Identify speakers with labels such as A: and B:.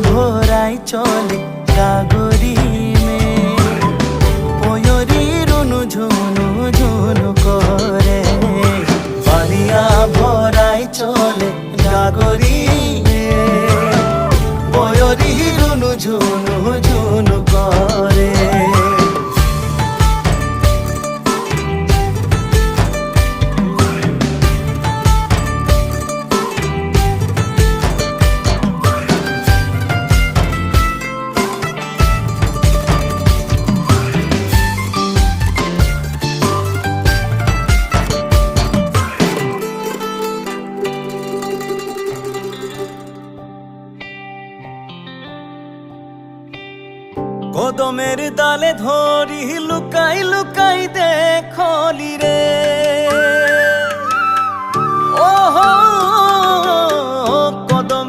A: ভরাই চলে গাগরি মে। পয়রি রুনু ঝুনু ঝুনু করে। বাড়িয়া ভরাই চলে গাগরি কদমের দালে ধরি লুকাই লুকাই দে